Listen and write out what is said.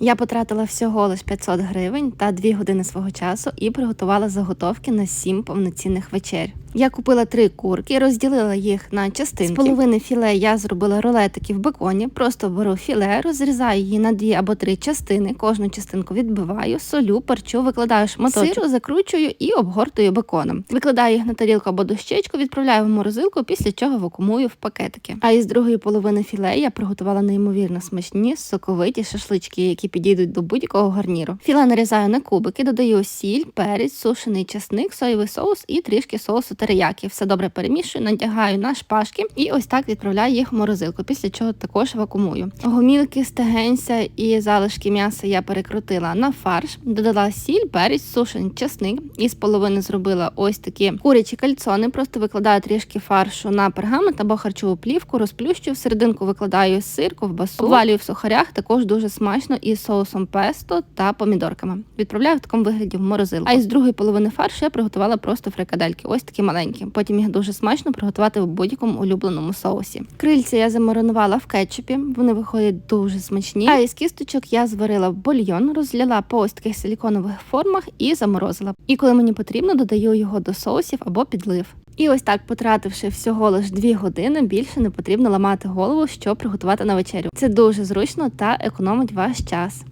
Я потратила всього лиш 500 гривень та 2 години свого часу і приготувала заготовки на 7 повноцінних вечер. Я купила три курки, розділила їх на частинки. З половини філе я зробила рулетики в беконі. Просто беру філе, розрізаю її на дві або три частини. Кожну частинку відбиваю, солю, перчу, викладаю шматочок, сиру, закручую і обгортую беконом. Викладаю їх на тарілку або дощечку, відправляю в морозилку, після чого вакуумую в пакетики. А із другої половини філе я приготувала неймовірно смачні соковиті шашлички, які підійдуть до будь-якого гарніру. Філе нарізаю на кубики, додаю сіль, перець, сушений часник, соєвий соус і трішки соусу териякі. Все добре перемішую, надягаю на шпажки і ось так відправляю їх в морозилку, після чого також вакуумую. Гомілки, стегенця і залишки м'яса я перекрутила на фарш, додала сіль, перець, сушений часник і з половини зробила ось такі курячі кальцони. Просто викладаю трішки фаршу на пергамент або харчову плівку, розплющую, в серединку викладаю сир, ковбасу, обвалюю в сухарях, також дуже смачно із соусом песто та помідорками. Відправляю в такому вигляді в морозилку. А із другої половини фаршу я приготувала просто фрикадельки. Ось такі маленькі. Потім їх дуже смачно приготувати в будь-якому улюбленому соусі. Крильця я замаринувала в кетчупі. Вони виходять дуже смачні. А із кісточок я зварила в бульйон, розляла по ось таких силіконових формах і заморозила. І коли мені потрібно, додаю його до соусів або підлив. І ось так, потративши всього лиш 2 години, більше не потрібно ламати голову, щоб приготувати на вечерю. Це дуже зручно та економить ваш час.